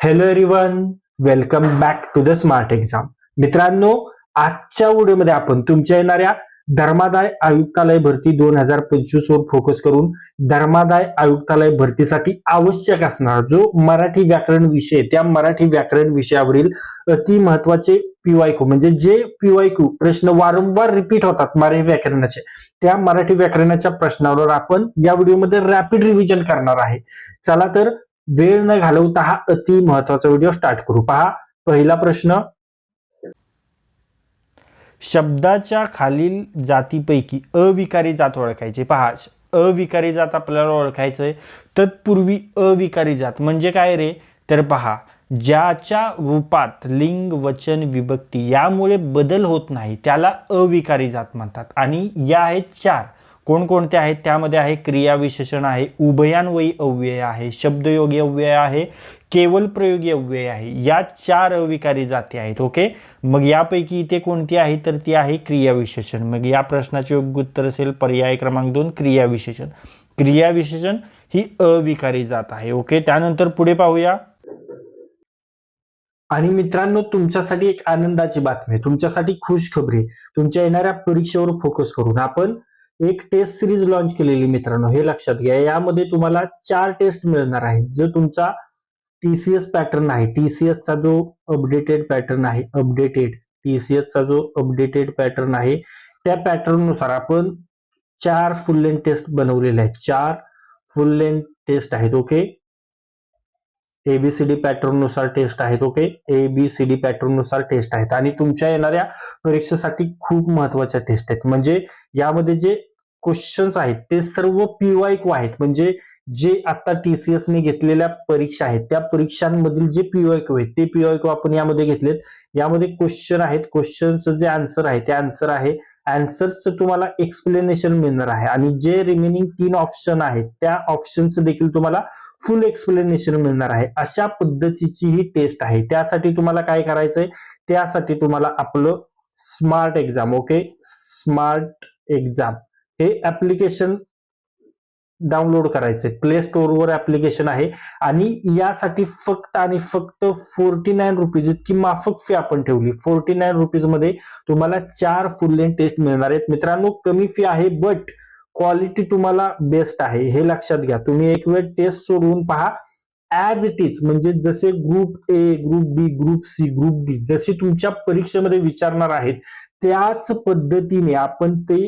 Hello everyone welcome back to the smart exam मित्रांनो आजच्या व्हिडिओमध्ये आपण तुमच्या येणाऱ्या धर्मादाय आयुक्तालय भरती दोन हजार पंचवीस वर फोकस करून धर्मादाय आयुक्तालय भरतीसाठी आवश्यक असणार जो मराठी व्याकरण विषय त्या मराठी व्याकरण विषयावरील अति महत्त्वाचे पीवायकू म्हणजे जे पीवायकू प्रश्न वारंवार रिपीट होतात मराठी व्याकरणाचे त्या मराठी व्याकरणाच्या प्रश्नावर आपण या व्हिडिओमध्ये रॅपिड रिव्हिजन करणार आहे. चला तर वेळ न घालवता हा अति महत्त्वाचा व्हिडिओ स्टार्ट करू. पहा पहिला प्रश्न. शब्दाच्या खालील जातीपैकी अविकारी जात ओळखायची. पहा अविकारी जात आपल्याला ओळखायचं आहे तत्पूर्वी अविकारी जात म्हणजे काय रे? तर पहा ज्याच्या रूपात लिंग वचन विभक्ती यामुळे बदल होत नाही त्याला अविकारी जात म्हणतात. आणि या आहेत चार. कोणकोणते आहेत? त्यामध्ये आहे क्रियाविशेषण आहे उभयान्वयी अव्यय आहे शब्दयोगी अव्यय आहे केवल प्रयोगी अव्यय आहे. या चार अविकारी जाती आहेत ओके? मग यापैकी इथे कोणती आहे? तर ती आहे क्रियाविशेषण. मग या प्रश्नाचे योग्य उत्तर असेल पर्याय क्रमांक दोन क्रियाविशेषण. क्रियाविशेषण ही अविकारी जात आहे ओके? त्यानंतर पुढे पाहूया. आणि मित्रांनो तुमच्यासाठी एक आनंदाची बातमी आहे. तुमच्यासाठी खुश खबरी आहे. तुमच्या येणाऱ्या परीक्षेवर फोकस करून आपण एक टेस्ट सिरीज लॉन्च केलेली मित्रांनो हे लक्षात घ्या. यामध्ये तुम्हाला चार टेस्ट मिळणार आहेत. जो तुमचा टीसीएस पॅटर्न आहे. टीसीएसचा जो अपडेटेड पॅटर्न आहे अपडेटेड टीसीएसचा जो अपडेटेड पॅटर्न आहे त्या पॅटर्ननुसार आपण चार फुल लेंथ टेस्ट बनवलेले आहेत. चार फुल लेंथ टेस्ट आहेत ओके एबीसीडी पॅटर्ननुसार टेस्ट आहेत ओके एबीसीडी पॅटर्ननुसार टेस्ट आहेत. आणि तुमच्या येणाऱ्या परीक्षेसाठी खूप महत्त्वाच्या टेस्ट आहेत. म्हणजे यामध्ये जे क्वेश्चन्स आहेत ते सर्व पीवायक्यू आहेत. म्हणजे जे आता टीसीएस ने घेतलेल्या परीक्षा आहेत त्या परीक्षांमधील जे पीवायक्यू आहेत ते पीवायक्यू आपण यामध्ये घेतलेत. यामध्ये क्वेश्चन आहेत. क्वेश्चनचं जे आन्सर आहे ते आन्सर आहे. आन्सरचं तुम्हाला एक्सप्लेनेशन मिळणार आहे. आणि जे रिमेनिंग तीन ऑप्शन आहेत त्या ऑप्शनचं देखील तुम्हाला फुल एक्सप्लेनेशन मिळणार आहे. अशा पद्धतीची ही टेस्ट आहे. त्यासाठी तुम्हाला काय करायचंय? त्यासाठी तुम्हाला आपलं smart exam okay smart exam हे ऍप्लिकेशन डाउनलोड करायचे प्ले स्टोअरवर ऍप्लिकेशन आहे. आणि यासाठी फक्त आणि फक्त फोर्टी नाईन रुपीज इतकी माफक फी आपण ठेवली. फोर्टी नाईन रुपीजमध्ये तुम्हाला चार फुल लेन टेस्ट मिळणार आहेत. मित्रांनो कमी फी आहे बट क्वालिटी तुम्हाला बेस्ट आहे. हे लक्षात घ्या. तुम्ही एक वेळ टेस्ट सोडवून पहा. ऍज इट इज म्हणजे जसे group A group B group C group D जसे तुमच्या परीक्षेमध्ये विचारणार आहेत त्याच पद्धतीने आपण ते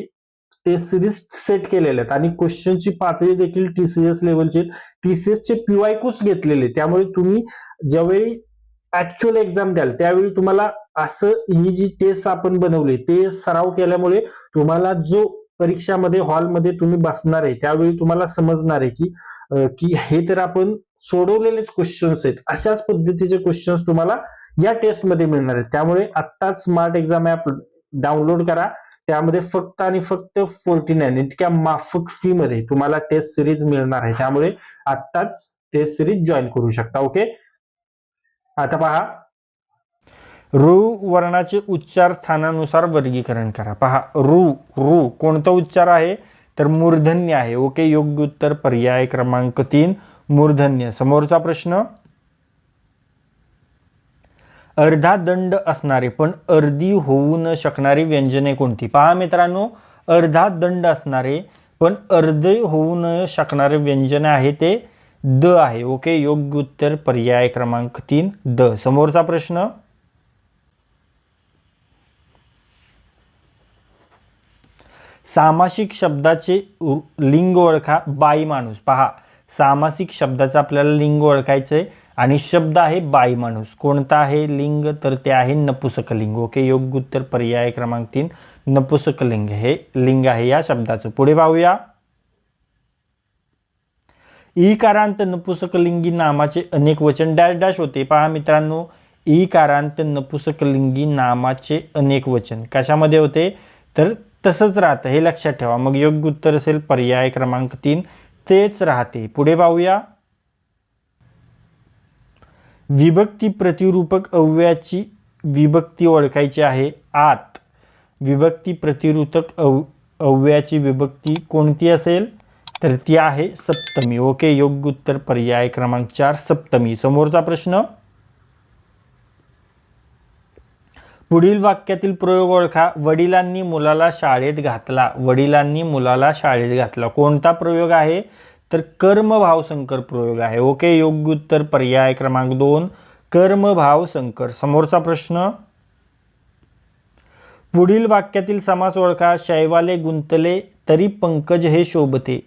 टेस्ट सिरीज सेट केलेले आहेत. आणि क्वेश्चनची पातळी देखील टीसीएस लेवलचे टीसीएसचे पीवाय पीवायकूच घेतलेले त्यामुळे तुम्ही ज्यावेळी ऍक्च्युअल एक्झाम द्याल त्यावेळी तुम्हाला असं ही जी टेस्ट आपण बनवली ते सराव केल्यामुळे तुम्हाला जो परीक्षामध्ये हॉलमध्ये तुम्ही बसणार आहे त्यावेळी तुम्हाला समजणार आहे की की हे तर आपण सोडवलेलेच क्वेश्चन्स आहेत. अशाच पद्धतीचे क्वेश्चन्स तुम्हाला या टेस्टमध्ये मिळणार आहेत. त्यामुळे आत्ताच स्मार्ट एक्झाम ऍप डाउनलोड करा. त्यामध्ये फक्त आणि फक्त फोर्टी नाईन इतक्या माफक फी मध्ये तुम्हाला टेस्ट सिरीज मिळणार आहे. त्यामुळे आत्ताच टेस्ट सिरीज जॉईन करू शकता. ओके आता पहा. रू वर्णाचे उच्चार स्थानानुसार वर्गीकरण करा. पहा रू रू कोणता उच्चार आहे? तर मूर्धन्य आहे. ओके योग्य उत्तर पर्याय क्रमांक तीन मूर्धन्य. समोरचा प्रश्न? अर्धा दंड असणारे पण अर्धी होऊ न शकणारी व्यंजने कोणती? पहा मित्रांनो अर्धा दंड असणारे पण अर्धे होऊ न शकणारे व्यंजन आहे ते द आहे. ओके योग्य उत्तर पर्याय क्रमांक तीन द. समोरचा प्रश्न. सामासिक शब्दाचे लिंग ओळखा बाई माणूस. पहा सामासिक शब्दाचं आपल्याला लिंग ओळखायचं आहे आणि शब्द आहे बाई माणूस. कोणता आहे लिंग? तर ते आहे नपुसकलिंग ओके योग्य उत्तर पर्याय क्रमांक तीन नपुसकलिंग हे लिंग आहे या शब्दाचं. पुढे पाहूया. ईकारांत नपुसकलिंगी नामाचे अनेक वचन डॅश डॅश होते. पहा मित्रांनो ईकारांत नपुसकलिंगी नामाचे अनेक वचन. कशामध्ये होते? तर तसंच राहतं हे लक्षात ठेवा. मग योग्य उत्तर असेल पर्याय क्रमांक तीन तेच राहते. पुढे पाहूया. विभक्ती प्रतिरूपक अव्ययाची विभक्ती ओळखायची आहे आत. विभक्ती प्रतिरूपक अव अव्ययाची विभक्ती कोणती असेल? तर ती आहे सप्तमी. ओके योग्य उत्तर पर्याय क्रमांक चार सप्तमी. समोरचा प्रश्न. पुढील वाक्यातील प्रयोग ओळखा. वडिलांनी मुलाला शाळेत घातला. वडिलांनी मुलाला शाळेत घातला. कोणता प्रयोग आहे? तर कर्मभाव संकर प्रयोग आहे. ओके योग्य उत्तर पर्याय क्रमांक दोन कर्मभाव संकर समोरचा प्रश्न. पुढील वाक्यातील समास ओळखा. शैवाले गुंतले तरी पंकज हे शोभते.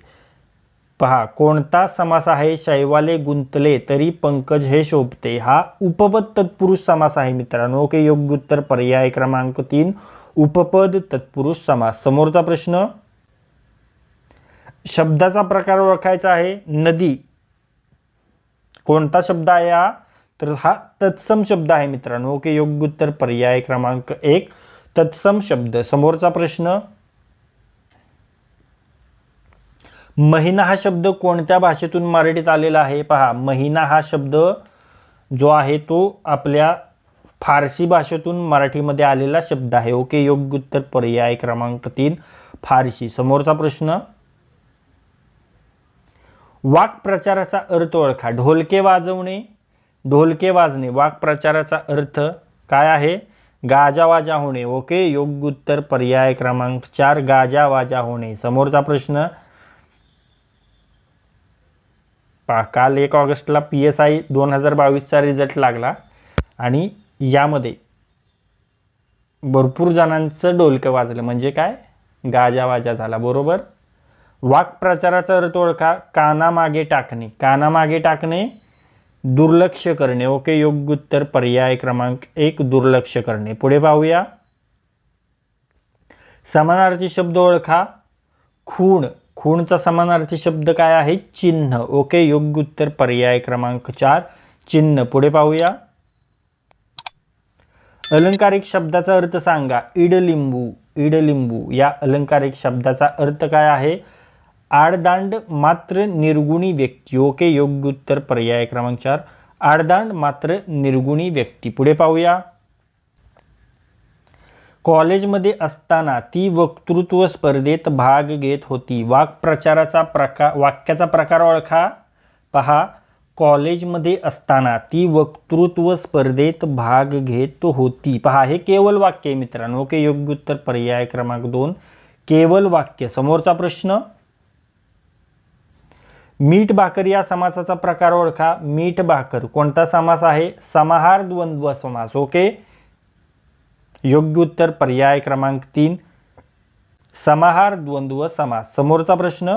पहा कोणता समास आहे? शैवाले गुंतले तरी पंकज हे शोभते. हा उपपद तत्पुरुष समास आहे मित्रांनो. ओके योग्य उत्तर पर्याय क्रमांक तीन उपपद तत्पुरुष समास. समोरचा प्रश्न. शब्दाचा प्रकार ओळखायचा आहे नदी. कोणता शब्द आहे हा? तर हा तत्सम शब्द आहे मित्रांनो. ओके योग्य उत्तर पर्याय क्रमांक एक. तत्सम शब्द. समोरचा प्रश्न महिना हा शब्द कोणत्या भाषेतून मराठीत आलेला आहे? पहा महिना हा शब्द जो आहे तो आपल्या फारसी भाषेतून मराठीमध्ये आलेला शब्द आहे. ओके योग्य उत्तर पर्याय क्रमांक तीन फारसी. समोरचा प्रश्न वाक्प्रचाराचा अर्थ ओळखा. ढोलके वाजवणे ढोलके वाजणे. वाक्प्रचाराचा अर्थ काय आहे? गाजावाजा होणे. ओके योग्य उत्तर पर्याय क्रमांक चार गाजावाजा होणे. समोरचा प्रश्न. पा काल एक ऑगस्टला पी एस आय दोन हजार बावीसचा रिझल्ट लागला आणि यामध्ये भरपूर जणांचं डोलकं वाजलं. म्हणजे काय? गाजावाजा झाला. बरोबर? वाक्प्रचाराचा अर्थ ओळखा कानामागे टाकणे. कानामागे टाकणे दुर्लक्ष करणे. ओके योग्य उत्तर. पर्याय क्रमांक एक दुर्लक्ष करणे. पुढे पाहूया. समानार्थी शब्द ओळखा. खूण. खूणचा समानार्थी शब्द काय आहे? चिन्ह. ओके योग्य उत्तर. पर्याय क्रमांक चार चिन्ह. पुढे पाहूया. अलंकारिक शब्दाचा अर्थ सांगा. इडलिंबू. इडलिंबू. या अलंकारिक शब्दाचा अर्थ काय आहे? आडदांड मात्र निर्गुणी व्यक्ती ओके योग्य उत्तर पर्याय क्रमांक चार। आडदांड मात्र निर्गुणी व्यक्ती। पुढे पाहूया। कॉलेजमध्ये असताना ती वक्तृत्व स्पर्धेत भाग घेत होती. वाक्प्रचाराचा प्रकार वाक्याचा प्रकार ओळखा. पहा कॉलेजमध्ये असताना ती वक्तृत्व स्पर्धेत भाग घेत होती. पहा हे केवळ वाक्य आहे मित्रांनो. ओके योग्य उत्तर पर्याय क्रमांक दोन. केवळ वाक्य. समोरचा प्रश्न? मीठ भाकर या समासाचा प्रकार ओळखा. मीठ भाकर कोणता समास आहे? समाहार द्वंद्व समास. ओके? योग्य उत्तर पर्याय क्रमांक तीन. समाहार द्वंद्व समास. समोरचा प्रश्न?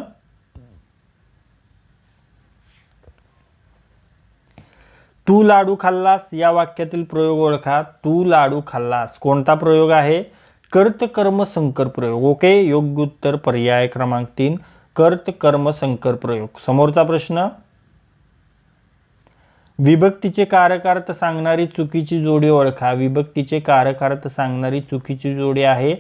तू लाडू खाल्लास या वाक्यातील प्रयोग ओळखा. तू लाडू खाल्लास. कोणता प्रयोग आहे? कर्त कर्म संकर प्रयोग. ओके? योग्य उत्तर पर्याय क्रमांक तीन. कर्त कर्म संकर प्रयोग. समोरचा प्रश्न? विभक्तीचे कारकार्थ सांगणारी चुकीची जोडी ओळखा. विभक्तीचे कारकार्थ सांगणारी चुकीची जोडी आहे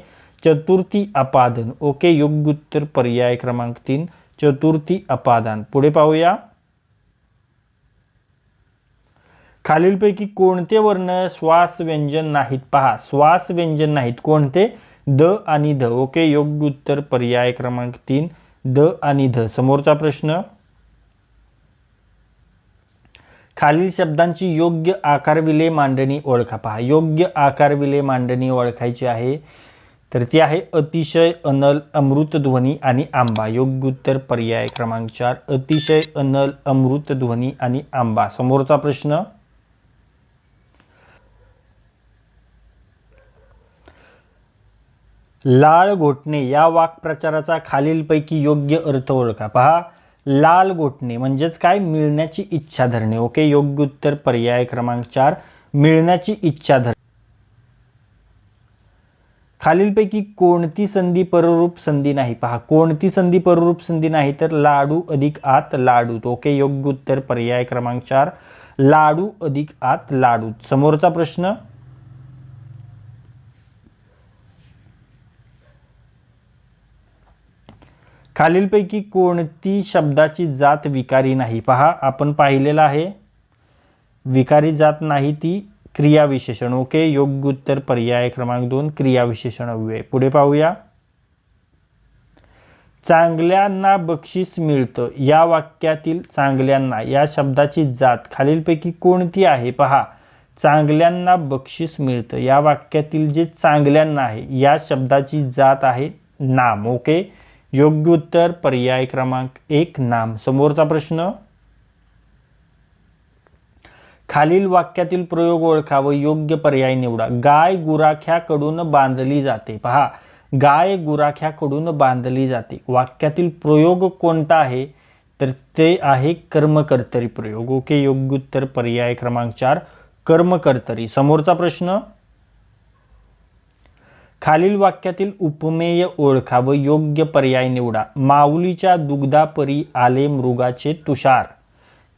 चतुर्थी अपादन. ओके योग्य उत्तर पर्याय क्रमांक तीन चतुर्थी अपादान. पुढे पाहूया. खालीलपैकी कोणते वर्ण श्वास व्यंजन नाहीत? पहा श्वास व्यंजन नाहीत. कोणते? द आणि ध. ओके योग्य उत्तर पर्याय क्रमांक तीन द आणि ध. समोरचा प्रश्न खालील शब्दांची योग्य आकारविले मांडणी ओळखा. पहा योग्य आकारविले मांडणी ओळखायची आहे तर ती आहे अतिशय अनल अमृतध्वनी आणि आंबा. योग्य उत्तर पर्याय क्रमांक चार अतिशय अनल अमृतध्वनी आणि आंबा. समोरचा प्रश्न लाळ घोटणे या वाक्प्रचाराचा खालीलपैकी योग्य अर्थ ओळखा. पहा लाल घोटणे म्हणजेच काय? मिळण्याची इच्छा धरणे ओके योग्य उत्तर पर्याय क्रमांक चार. मिळण्याची इच्छा धरणे खालीलपैकी कोणती संधी पररूप संधी नाही? पहा कोणती संधी पररूप संधी नाही तर लाडू अधिक आत लाडूत. ओके योग्य उत्तर पर्याय क्रमांक चार. लाडू अधिक आत लाडूत. समोरचा प्रश्न? खालीलपैकी कोणती शब्दाची जात विकारी नाही? पहा आपण पाहिलेलं आहे. विकारी जात नाही ती क्रियाविशेषण ओके योग्य उत्तर पर्याय क्रमांक दोन क्रियाविशेषण अव्यय पुढे पाहूया. चांगल्यांना बक्षीस मिळतं. या वाक्यातील चांगल्यांना या शब्दाची जात खालीलपैकी कोणती आहे? पहा चांगल्यांना बक्षीस मिळतं. या वाक्यातील जे चांगल्यांना आहे या शब्दाची जात आहे नाम. ओके योग्य उत्तर पर्याय क्रमांक एक नाम. समोरचा प्रश्न खालील वाक्यातील प्रयोग ओळखा व योग्य पर्याय निवडा. गाय गुराख्याकडून बांधली जाते. पहा गाय गुराख्याकडून बांधली जाते. वाक्यातील प्रयोग कोणता आहे? तर ते आहे कर्मकर्तरी प्रयोग. ओके योग्य उत्तर पर्याय क्रमांक चार कर्मकर्तरी. समोरचा प्रश्न खालील वाक्यातील उपमेय ओळखा व योग्य पर्याय निवडा. माऊलीच्या दुग्धापरी आले मृगाचे तुषार.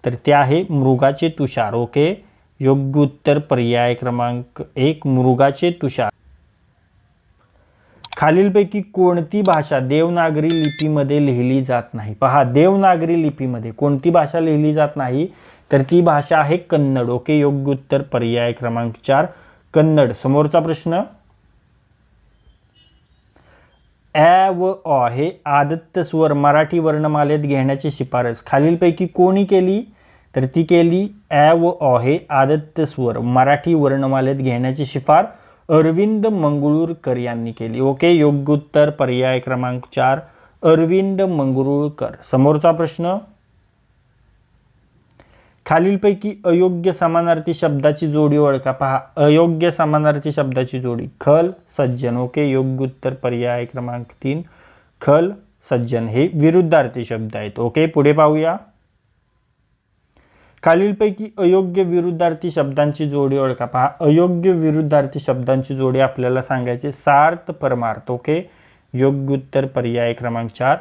तर ते आहे मृगाचे तुषार. ओके? योग्य उत्तर पर्याय क्रमांक एक मृगाचे तुषार. खालीलपैकी कोणती भाषा देवनागरी लिपीमध्ये लिहिली जात नाही? पहा देवनागरी लिपीमध्ये कोणती भाषा लिहिली जात नाही? तर ती भाषा आहे कन्नड. ओके? योग्य उत्तर पर्याय क्रमांक चार कन्नड. समोरचा प्रश्न? ॲ व अ हे आदत्त स्वर मराठी वर्णमालेत घेण्याची शिफारस. खालीलपैकी कोणी केली? तर ती केली ॲ व अ हे आदत्त स्वर मराठी वर्णमालेत घेण्याची शिफार अरविंद मंगळूरकर यांनी केली. ओके योग्य उत्तर पर्याय क्रमांक चार. अरविंद मंगरुळकर समोरचा प्रश्न? खालीलपैकी अयोग्य समानार्थी शब्दाची जोडी ओळखा. पहा अयोग्य समानार्थी शब्दाची जोडी. खल सज्जन. ओके योग्य उत्तर पर्याय क्रमांक तीन. खल सज्जन हे विरुद्धार्थी शब्द आहेत. ओके पुढे पाहूया. खालीलपैकी अयोग्य विरुद्धार्थी शब्दांची जोडी ओळखा. पहा अयोग्य विरुद्धार्थी शब्दांची जोडी आपल्याला सांगायची सार्थ परमार्थ. ओके योग्य उत्तर पर्याय क्रमांक चार.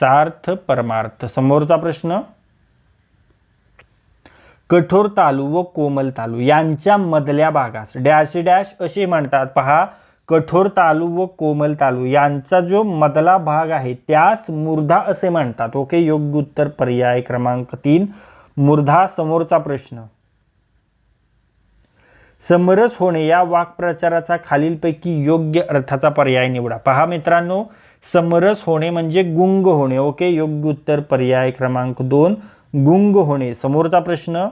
सार्थ परमार्थ. समोरचा प्रश्न? कठोर तालू व कोमल तालू यांच्या मधल्या भागास डॅश डॅश असे म्हणतात. पहा कठोर तालू व कोमल तालू यांचा जो मधला भाग आहे त्यास मुर्धा असे म्हणतात. ओके योग्य उत्तर पर्याय क्रमांक तीन मुर्धा समोरचा प्रश्न. समरस होणे या वाक्प्रचाराचा खालीलपैकी योग्य अर्थाचा पर्याय निवडा. पहा मित्रांनो समरस होणे म्हणजे गुंग होणे. ओके योग्य उत्तर पर्याय क्रमांक दोन गुंग होणे. समोरचा प्रश्न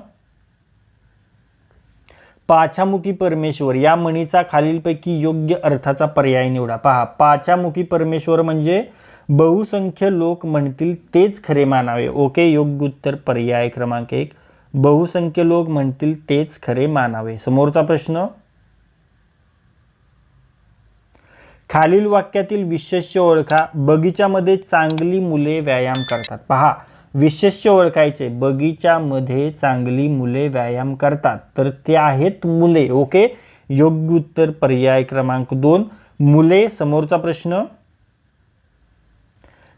पाछामुखी परमेश्वर या म्हणीचा खालीलपैकी योग्य अर्थाचा पर्याय निवडा. पहा पाछामुखी परमेश्वर म्हणजे बहुसंख्य लोक म्हणतील तेच खरे मानावे. ओके योग्य उत्तर पर्याय क्रमांक एक. बहुसंख्य लोक म्हणतील तेच खरे मानावे. समोरचा प्रश्न खालील वाक्यातील विशेष ओळखा. बगीच्यामध्ये चांगली मुले व्यायाम करतात. पहा विशेष्य ओळखायचे. बगीच्यामध्ये चांगली मुले व्यायाम करतात. तर ते आहेत मुले. ओके? योग्य उत्तर पर्याय क्रमांक दोन. मुले समोरचा प्रश्न.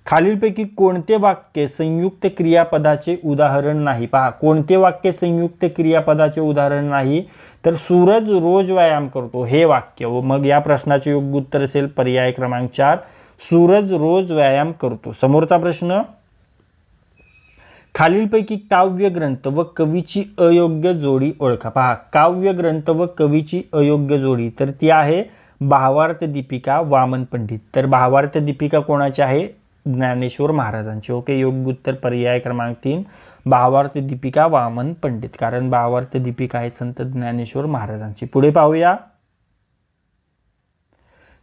खालीलपैकी कोणते वाक्य संयुक्त क्रियापदाचे उदाहरण नाही? पहा कोणते वाक्य संयुक्त क्रियापदाचे उदाहरण नाही? तर सूरज रोज व्यायाम करतो. हे वाक्य. व मग या प्रश्नाचे योग्य उत्तर असेल पर्याय क्रमांक चार. सूरज रोज व्यायाम करतो. समोरचा प्रश्न. खालीलपैकी काव्य ग्रंथ व कवीची अयोग्य जोडी ओळखा. पहा काव्य ग्रंथ व कवीची अयोग्य जोडी तर ती आहे भावार्थ दीपिका वामन पंडित. तर भावार्थ दीपिका कोणाची आहे? ज्ञानेश्वर महाराजांची. ओके योग्य उत्तर पर्याय क्रमांक तीन भावार्थ दीपिका वामन पंडित. कारण भावार्थ दीपिका आहे संत ज्ञानेश्वर महाराजांची. पुढे पाहूया.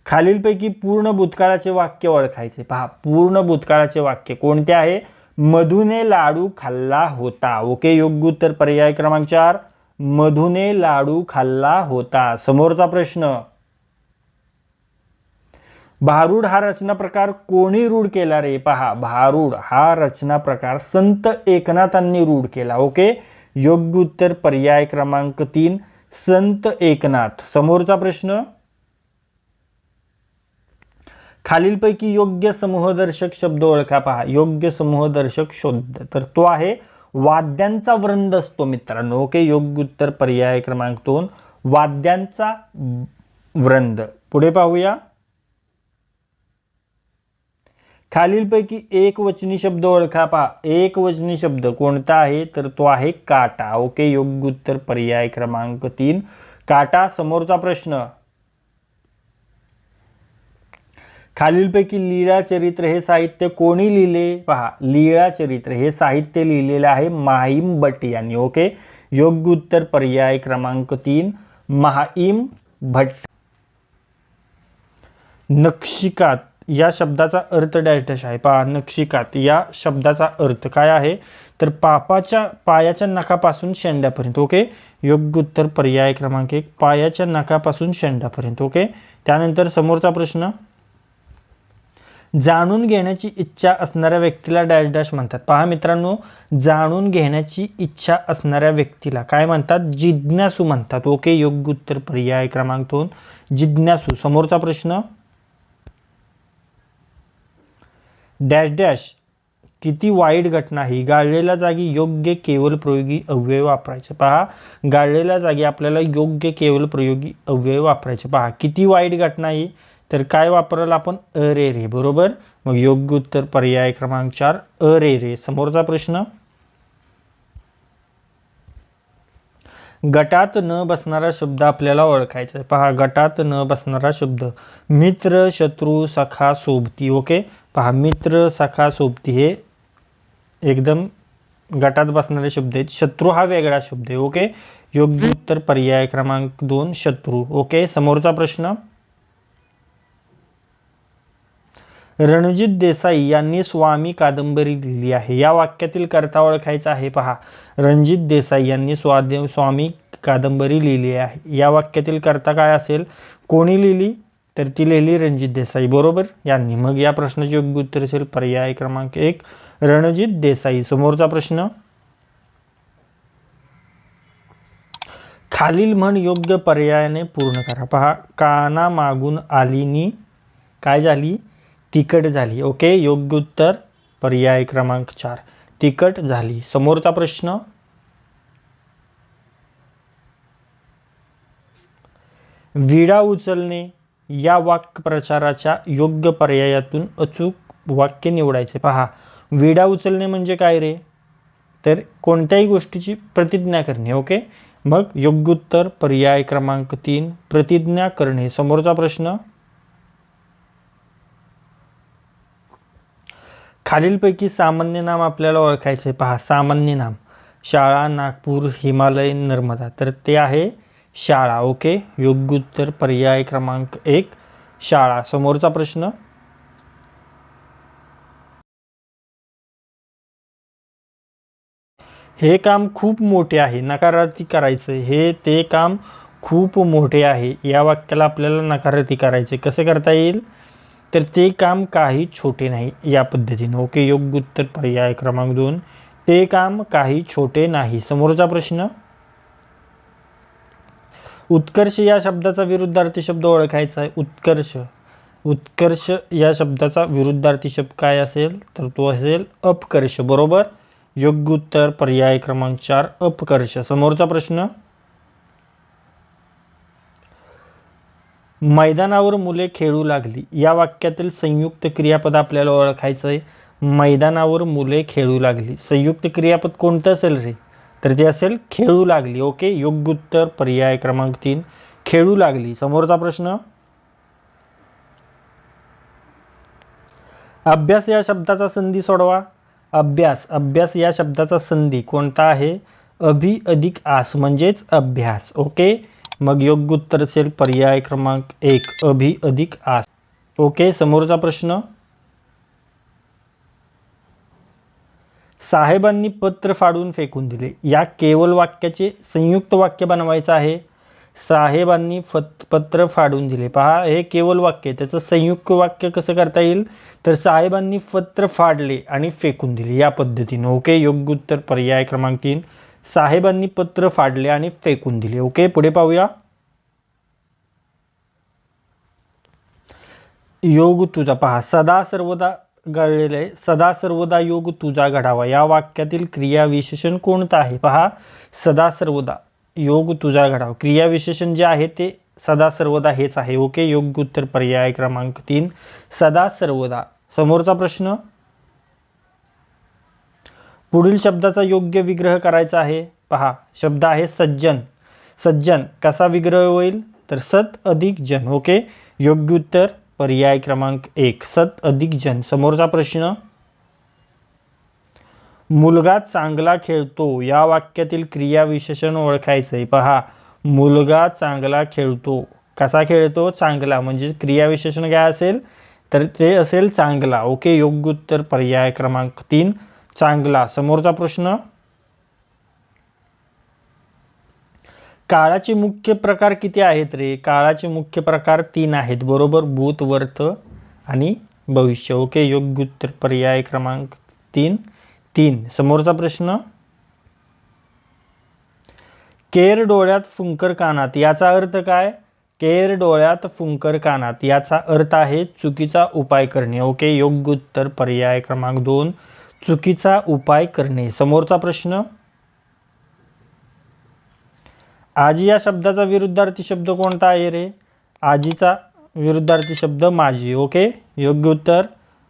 खालीलपैकी पूर्ण भूतकाळाचे वाक्य ओळखायचे. पहा पूर्ण भूतकाळाचे वाक्य कोणते आहे? मधुने लाडू खाल्ला होता. ओके योग्य उत्तर पर्याय क्रमांक चार. मधुने लाडू खाल्ला होता. समोरचा प्रश्न. भारूड हा रचना प्रकार कोणी रूढ केला रे? पहा भारूड हा रचना प्रकार संत एकनाथांनी रूढ केला. ओके योग्य उत्तर पर्याय क्रमांक तीन संत एकनाथ. समोरचा प्रश्न. खालीलपैकी योग्य समूहदर्शक शब्द ओळखा पहा. योग्य समूहदर्शक शोध. तर तो आहे वाद्यांचा वृंद असतो मित्रांनो. ओके योग्य उत्तर पर्याय क्रमांक दोन. वाद्यांचा वृंद. पुढे पाहूया. खालीलपैकी एक वचनी शब्द ओळखा पहा. एक वचनी शब्द कोणता आहे? तर तो आहे काटा. ओके योग्य उत्तर पर्याय क्रमांक तीन. काटा समोरचा प्रश्न. खालीलपैकी लीळा चरित्र हे साहित्य कोणी लिहिले? पहा लीळा चरित्र हे साहित्य लिहिलेलं आहे माहीम भट यांनी ओके? योग्य उत्तर पर्याय क्रमांक तीन महाईम भट्ट. नक्षिकात या शब्दाचा अर्थ डॅश डॅश आहे. पहा नक्षिकात या शब्दाचा अर्थ काय आहे? तर पापाच्या पायाच्या नखापासून शेंड्यापर्यंत ओके? योग्य उत्तर पर्याय क्रमांक एक पायाच्या नखापासून शेंड्यापर्यंत ओके? त्यानंतर समोरचा प्रश्न जाणून घेण्याची इच्छा असणाऱ्या व्यक्तीला डॅश डॅश म्हणतात. पहा मित्रांनो जाणून घेण्याची इच्छा असणाऱ्या व्यक्तीला काय म्हणतात? जिज्ञासू म्हणतात. ओके योग्य उत्तर पर्याय क्रमांक दोन. जिज्ञासू. समोरचा प्रश्न? डॅश डॅश किती वाईट घटना ही. गाळलेल्या जागी योग्य केवळ प्रयोगी अव्यय वापरायचे. पहा गाळलेल्या जागी आपल्याला योग्य केवळ प्रयोगी अव्यय वापरायचे. पहा किती वाईट घटना ही. तर काय वापराल आपण? अरे रे बरोबर? मग योग्य उत्तर पर्याय क्रमांक चार. अरे रे समोरचा प्रश्न. गटात न बसणारा शब्द आपल्याला ओळखायचा आहे. पहा गटात न बसणारा शब्द. मित्र शत्रू सखा सोबती. ओके? पहा मित्र सखा सोबती हे एकदम गटात बसणारे शब्द आहेत. शत्रू हा वेगळा शब्द आहे. ओके? योग्य उत्तर पर्याय क्रमांक दोन शत्रू. ओके? समोरचा प्रश्न. रणजित देसाई यांनी स्वामी कादंबरी लिहिली आहे. या वाक्यातील कर्ता ओळखायचा आहे पहा. रणजित देसाई यांनी स्वाद स्वामी कादंबरी लिहिली आहे. या वाक्यातील कर्ता काय असेल? कोणी लिहिली? तर ती लिहिली रणजित देसाई. बरोबर? यांनी. मग या प्रश्नाचे योग्य उत्तर असेल पर्याय क्रमांक एक. रणजित देसाई. समोरचा प्रश्न? खालील म्हण योग्य पर्यायाने पूर्ण करा. पहा. काना मागून आलीनी काय झाली? तिकट झाली. ओके योग्य उत्तर पर्याय क्रमांक चार. तिकट झाली. समोरचा प्रश्न? विडा उचलणे या वाक्प्रचाराच्या योग्य पर्यायातून अचूक वाक्य निवडायचे. पहा विडा उचलणे म्हणजे काय रे? तर कोणत्याही गोष्टीची प्रतिज्ञा करणे ओके? मग योग्य उत्तर पर्याय क्रमांक तीन प्रतिज्ञा करणे. समोरचा प्रश्न? खालीलपैकी सामान्य नाम आपल्याला ओळखायचे. पहा सामान्य नाम. शाळा नागपूर हिमालय नर्मदा. तर ते आहे शाळा. ओके? योग्य उत्तर पर्याय क्रमांक एक. शाळा. समोरचा प्रश्न? हे काम खूप मोठे आहे. नकारार्थी करायचं. हे ते काम खूप मोठे आहे. या वाक्याला आपल्याला नकारार्थी करायचे. कसे करता येईल? तर ते काम काही छोटे नाही या पद्धतीने. ओके योग्य उत्तर पर्याय क्रमांक दोन. ते काम काही छोटे नाही. समोरचा प्रश्न? उत्कर्ष या शब्दाचा विरुद्धार्थी शब्द ओळखायचा आहे. उत्कर्ष. उत्कर्ष या शब्दाचा विरुद्धार्थी शब्द काय असेल? तर तो असेल अपकर्ष. बरोबर? योग्य उत्तर पर्याय क्रमांक चार अपकर्ष. समोरचा प्रश्न? मैदानावर मुले खेळू लागली. या वाक्यातील संयुक्त क्रियापद आपल्याला ओळखायचं आहे मैदानावर मुले खेळू लागली. संयुक्त क्रियापद कोणतं असेल रे? तर ते असेल खेळू लागली. ओके? योग्य उत्तर पर्याय क्रमांक तीन. खेळू लागली. समोरचा प्रश्न? अभ्यास या शब्दाचा संधी सोडवा. अभ्यास. अभ्यास या शब्दाचा संधी कोणता आहे? अभि अधिक आस म्हणजेच अभ्यास. ओके? मग योग्य उत्तर असेल पर्याय क्रमांक एक अभि अधिक आस. ओके समोरचा प्रश्न. साहेबांनी पत्र फाडून फेकून दिले. या केवळ वाक्याचे संयुक्त वाक्य बनवायचं आहे. साहेबांनी फत पत्र फाडून दिले. पहा हे केवळ वाक्य त्याचं संयुक्त वाक्य कसं करता येईल? तर साहेबांनी पत्र फाडले आणि फेकून दिले या पद्धतीनं. ओके योग्य उत्तर पर्याय क्रमांक तीन. साहेबांनी पत्र फाडले आणि फेकून दिले. ओके पुढे पाहूया. योग तुझा पहा सदा सर्वदा घडलेलं आहे सदा सर्वदा योग तुझा घडावा. या वाक्यातील क्रियाविशेषण कोणतं आहे? पहा सदा सर्वदा योग तुझा घडावा. क्रियाविशेषण जे आहे ते सदा सर्वदा हेच आहे. ओके योग्य उत्तर पर्याय क्रमांक तीन. सदा सर्वदा. समोरचा प्रश्न? पुढील शब्दाचा योग्य विग्रह करायचा आहे. पहा शब्द आहे सज्जन. सज्जन कसा विग्रह होईल? तर सत अधिक जन ओके? योग्य उत्तर पर्याय क्रमांक एक. सत अधिक जन. समोरचा प्रश्न. मुलगा चांगला खेळतो या वाक्यातील क्रियाविशेषण ओळखायचंय. पहा मुलगा चांगला खेळतो. कसा खेळतो? चांगला म्हणजे क्रियाविशेषण काय असेल? तर ते असेल चांगला ओके? योग्य उत्तर पर्याय क्रमांक तीन. चांगला. समोरचा प्रश्न? काळाचे मुख्य प्रकार किती आहेत रे? काळाचे मुख्य प्रकार तीन आहेत. बरोबर? भूत वर्त आणि भविष्य. ओके योग्य उत्तर. पर्याय क्रमांक तीन. तीन. समोरचा प्रश्न? केर डोळ्यात फुंकर कानात. याचा अर्थ काय? केर डोळ्यात फुंकर कानात. याचा अर्थ आहे चुकीचा उपाय करणे. ओके योग्य उत्तर. पर्याय क्रमांक दोन. चुकीचा उपाय करणे. समोरचा प्रश्न आजी या शब्दाचा विरुद्धार्थी शब्द कोणता आहे रे? आजीचा विरुद्धार्थी शब्द माझी. ओके? योग्य उत्तर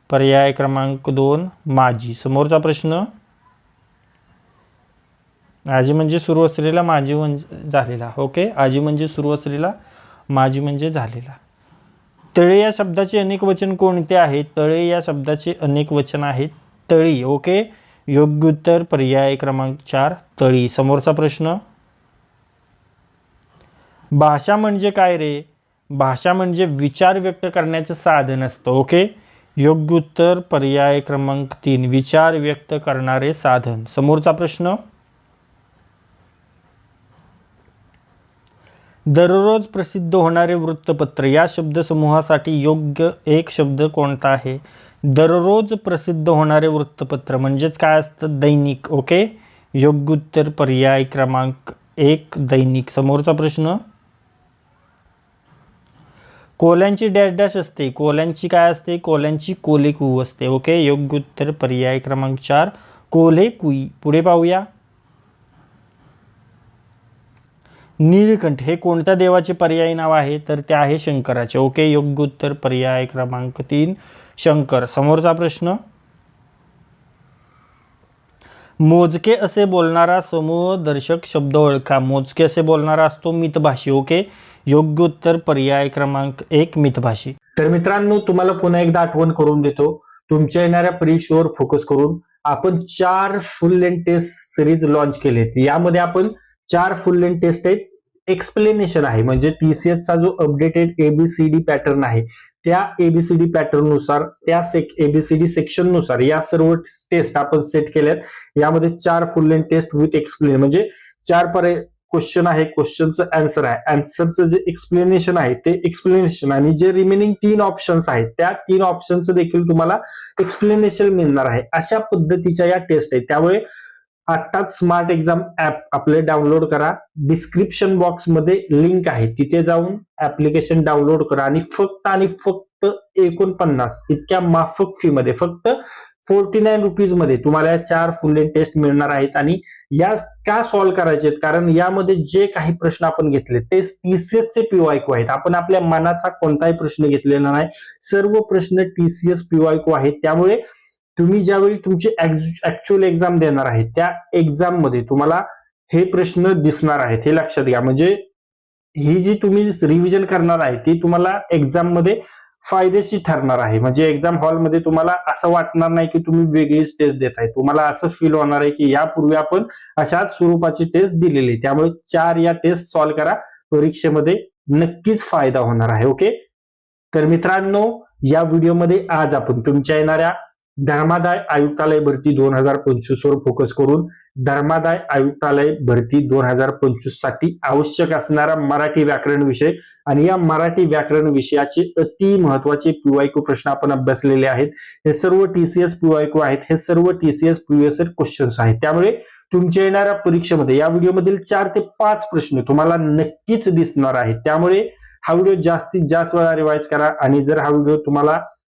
पर्याय क्रमांक दोन माझी. समोरचा प्रश्न आजी म्हणजे सुरू असलेला माझी म्हणजे झालेला. ओके? आजी म्हणजे सुरू असलेला माझी म्हणजे झालेला. तळे या शब्दाचे अनेक वचन कोणते आहे तळे या शब्दाचे अनेक वचन आहेत. तळी ओके? योग्य उत्तर पर्याय क्रमांक चार तळी. समोरचा प्रश्न. भाषा म्हणजे काय रे? भाषा म्हणजे विचार व्यक्त करण्याचं साधन असतं ओके? योग्य उत्तर पर्याय क्रमांक तीन विचार व्यक्त करणारे साधन. समोरचा प्रश्न. दररोज प्रसिद्ध होणारे वृत्तपत्र या शब्दसमूहासाठी योग्य एक शब्द कोणता आहे? दररोज प्रसिद्ध होणारे वृत्तपत्र म्हणजेच काय असतं? दैनिक ओके? योग्य उत्तर पर्याय क्रमांक एक दैनिक. समोरचा प्रश्न. कोल्यांची डॅश डॅश असते. कोल्यांची काय असते? कोल्यांची कोले कुई असते. ओके? योग्य उत्तर पर्याय क्रमांक चार. कोले कुई. पुढे पाहूया. नीलकंठ. हे कोणत्या देवाचे पर्यायी नाव आहे? तर ते आहे शंकराचे. ओके? योग्य उत्तर पर्याय क्रमांक तीन. शंकर समोरचा प्रश्न? मोजके असे बोलणारा समूह दर्शक शब्द ओळखा. मोजके असे बोलणारा असतो मितभाषी ओके? योग्य उत्तर पर्याय क्रमांक एक मितभाषी. तर मित्रांनो तुम्हाला पुन्हा एकदा आठवण करून देतो. तुमच्या येणाऱ्या परीक्षेवर फोकस करून आपण चार full length test series launch केलेत. यामध्ये आपण चार फुल लेंथ टेस्ट आहेत. एक्सप्लेनेशन आहे. म्हणजे टीसीएस चा जो अपडेटेड एबीसीडी पॅटर्न आहे त्या एबीसीडी पॅटर्ननुसार त्या सेक एबीसीडी सेक्शननुसार या सर्व टेस्ट आपण सेट केल्यात. यामध्ये चार full length test with explain म्हणजे चार पर्याय क्वेश्चन आहे क्वेश्चनचं आन्सर आहे. आन्सरचं जे एक्सप्लेनेशन आहे ते एक्सप्लेनेशन आणि जे रिमेनिंग तीन ऑप्शन्स आहेत त्या तीन ऑप्शनचं देखील तुम्हाला एक्सप्लेनेशन मिळणार आहे. अशा पद्धतीच्या या टेस्ट आहेत. त्यामुळे आत्ताच स्मार्ट एक्झाम ऍप आपले डाउनलोड करा. डिस्क्रिप्शन बॉक्समध्ये लिंक आहे. तिथे जाऊन ऍप्लिकेशन डाउनलोड करा आणि फक्त आणि फक्त एकोणपन्नास इतक्या माफक फी मध्ये फक्त फोर्टी नाईन रुपीजमध्ये तुम्हाला या चार फुल टेस्ट मिळणार आहेत आणि या का सॉल्व्ह करायचे आहेत? कारण यामध्ये जे काही प्रश्न आपण घेतले ते टीसीएसचे पीवायको आहेत. आपण आपल्या मनाचा कोणताही प्रश्न घेतलेला नाही. सर्व प्रश्न टीसीएस पीवायको आहेत. त्यामुळे तुम्ही ज्यावेळी तुमची ऍक्च्युअल एक्झाम देणार आहे त्या एक्झाममध्ये तुम्हाला हे प्रश्न दिसणार आहेत हे लक्षात घ्या. म्हणजे ही जी तुम्ही रिव्हिजन करणार आहे ती तुम्हाला एक्झाममध्ये फायदेशीर ठरणार आहे. म्हणजे एक्झाम हॉलमध्ये तुम्हाला असं वाटणार नाही की तुम्ही वेगळीच टेस्ट देत आहे. तुम्हाला असं फील होणार आहे की यापूर्वी आपण अशाच स्वरूपाची टेस्ट दिलेली आहे. त्यामुळे चार या टेस्ट सॉल्व्ह करा. परीक्षेमध्ये नक्कीच फायदा होणार आहे. ओके तर मित्रांनो या व्हिडिओमध्ये आज आपण तुमच्या येणाऱ्या धर्मादाय आयुक्तालय भरती दोन हजार पंचवीस वर फोकस करून धर्मादाय आयुक्तालय भरती दोन हजार पंचवीससाठी आवश्यक असणारा मराठी व्याकरण विषय. आणि या मराठी व्याकरण विषयाचे अति महत्त्वाचे पीवायक्यू प्रश्न आपण अभ्यासलेले आहेत. हे सर्व टीसीएस पीवायक्यू आहेत. हे सर्व टीसीएस पीएस क्वेश्चन्स आहेत. त्यामुळे तुमच्या येणाऱ्या परीक्षेमध्ये या व्हिडिओमधील चार ते पाच प्रश्न तुम्हाला नक्कीच दिसणार आहेत. त्यामुळे हा व्हिडिओ जास्तीत जास्त वेळा रिवाईज करा. आणि जर हा व्हिडिओ तुम्हाला